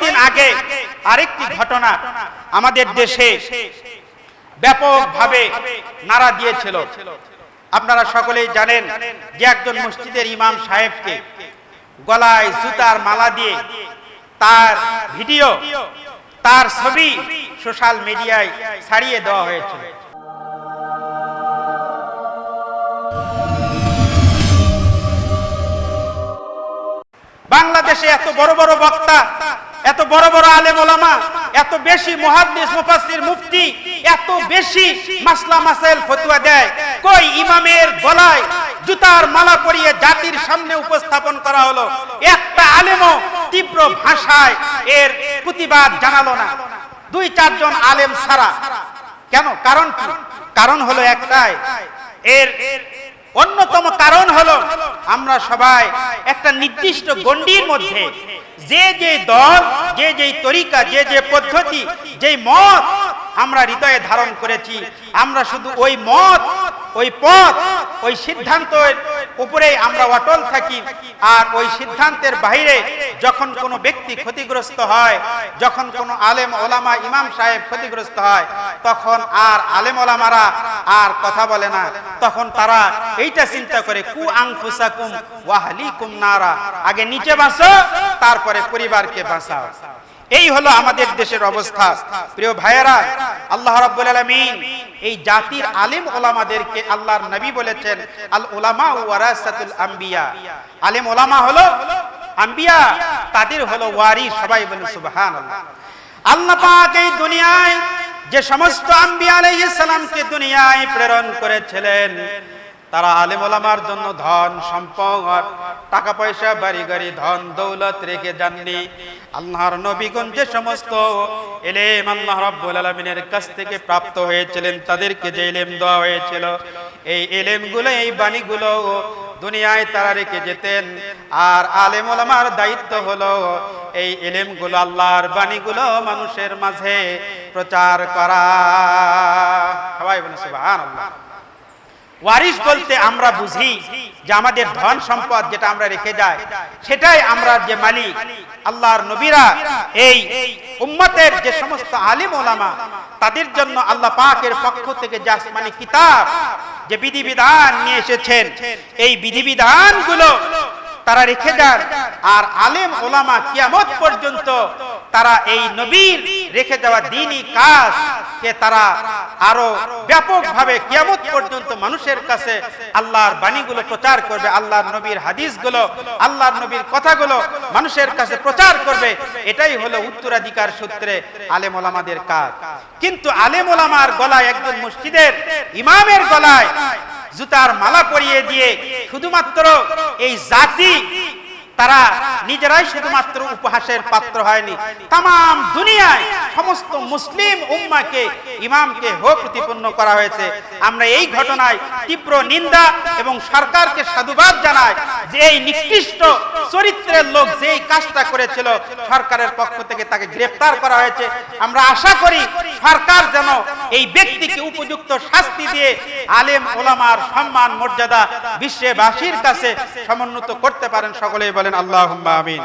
কয়েকদিন আগে আরেকটি ঘটনা আমাদের দেশে ব্যাপকভাবে নাড়া দিয়েছিল। আপনারা সকলেই জানেন যে একজন মসজিদের ইমাম সাহেবকে গলায় জুতার মালা দিয়ে তার ভিডিও, তার ছবি সোশ্যাল মিডিয়ায় ছাড়িয়ে দেওয়া হয়েছিল। বাংলাদেশে এত বড় বড় বক্তা এত বড় বড় আলেম ওলামা, এত বেশি মুহাদ্দিস, মুফাসসির মুফতি, এত বেশি মাসলা মাসাইল ফতোয়া দেয়। কই ইমামের গলায় জুতার মালা পরিয়ে জাতির সামনে উপস্থাপন করা হলো? একটা আলেমও তীব্র ভাষায় এর প্রতিবাদ জানালো না। দুই, চারজন আলেম ছাড়া। কেন? কারণ কি? কারণ হলো একটাই। এর অন্যতম কারণ হলো আমরা সবাই একটা নির্দিষ্ট গণ্ডির মধ্যে যে যে দল, যে যে তরিকা, যে যে পদ্ধতি, যেই মত আমরা হৃদয়ে ধারণ করেছি, আমরা শুধু ওই মত, ওই পথ, ওই সিদ্ধান্তের উপরেই আমরা অটল থাকি, আর ওই সিদ্ধান্তের বাইরে যখন কোনো ব্যক্তি ক্ষতিগ্রস্ত হয়, যখন কোনো আলেম ওলামা ইমাম সাহেব ক্ষতিগ্রস্ত হয়, তখন আর আলেম ওলামারা আর কথা বলে না। তখন তারা এইটা চিন্তা করে, কু আংফুসাকুম ওয়াহলিকুম নারা। আগে নিচে বাঁচো, তারপরে পরিবারকে বাঁচাও। এই হলো আমাদের দেশের অবস্থা। প্রিয় ভাইয়েরা, আল্লাহ রাব্বুল আলামিন এই জাতির আলেম ওলামাদেরকে আল্লাহর নবী বলেছেন, আল ওলামা ওয়ারাসাতুল আম্বিয়া। আলেম ওলামা হলো আম্বিয়া, তাদের হলো ওয়ারি সবাই বলেন সুবহানাল্লাহ। আল্লাহ পাক এই দুনিয়ায় যে সমস্ত আম্বিয়া আলাইহিস সালামকে দুনিয়ায় প্রেরণ করেছিলেন, তারা আলেম ওলামার জন্য ধন, সম্পদ, টাকা পয়সা, বাড়ি গাড়ি, ধন, দৌলত রেখে যাননি। আল্লাহর নবীগণ যে সমস্ত এলেম আল্লাহ রাব্বুল আলামিনের কাছ থেকে প্রাপ্ত হয়েছিলেন, তাদেরকে যে এলেম দেওয়া হয়েছিল, এই এলেমগুলো, এই বাণীগুলো দুনিয়ায় তারা রেখে যেতেন। আর আলেম ওলামার দায়িত্ব হলো এই এলেমগুলো, আল্লাহর বাণীগুলো মানুষের মাঝে প্রচার করা। সবাই বলে সুবহানাল্লাহ। ওয়ারিস বলতে আমরা বুঝি যে আমাদের ধন সম্পদ যেটা আমরা রেখে যাই, সেটাই আমরা যে মালিক, আল্লাহর নবীরা। এই উম্মতের যে সমস্ত আলিম ওলামা, তাদের জন্য আল্লাহ পাকের পক্ষ থেকে যে আসমানি কিতাব, যে বিধিবিধান নিয়ে এসেছেন, এই বিধিবিধানগুলো তারা রেখে যান। আর আলেম ওলামা কিয়ামত পর্যন্ত তারা এই নবীর রেখে যাওয়া দিনই কাজ কে তারা আরও ব্যাপকভাবে কিয়ামত পর্যন্ত মানুষের কাছে আল্লাহর বাণীগুলো প্রচার করবে, আল্লাহর নবীর হাদিসগুলো, আল্লাহর নবীর কথাগুলো মানুষের কাছে প্রচার করবে, এটাই হলো উত্তরাধিকার সূত্রে আলেম ওলামাদের কাজ। কিন্তু আলেম ওলামার গলায় একজন মসজিদের ইমামের গলায় জুতার মালা পরিয়ে দিয়ে শুধুমাত্র এই জাতি, তারা নিজেরাই শুধুমাত্র উপহাসের পাত্র হয়নি তাম দুনিয়ায় সমস্ত মুসলিম উম্মাকে, ইমামকে হো প্রতিপন্ন করা হয়েছে। আমরা এই ঘটনায় তীব্র নিন্দা এবং সরকারকে সাধুবাদ জানাই যে এই নিকৃষ্ট চরিত্রের লোক যে এই কাজটা করেছিল, সরকারের পক্ষ থেকে তাকে গ্রেফতার করা হয়েছে। আমরা আশা করি সরকার যেন এই ব্যক্তিকে উপযুক্ত শাস্তি দিয়ে আলেম ওলামার সম্মান, মর্যাদা বিশ্ববাসীর কাছে সমুন্নত করতে পারেন। সকলেই বলেন আল্লাহ আমিন।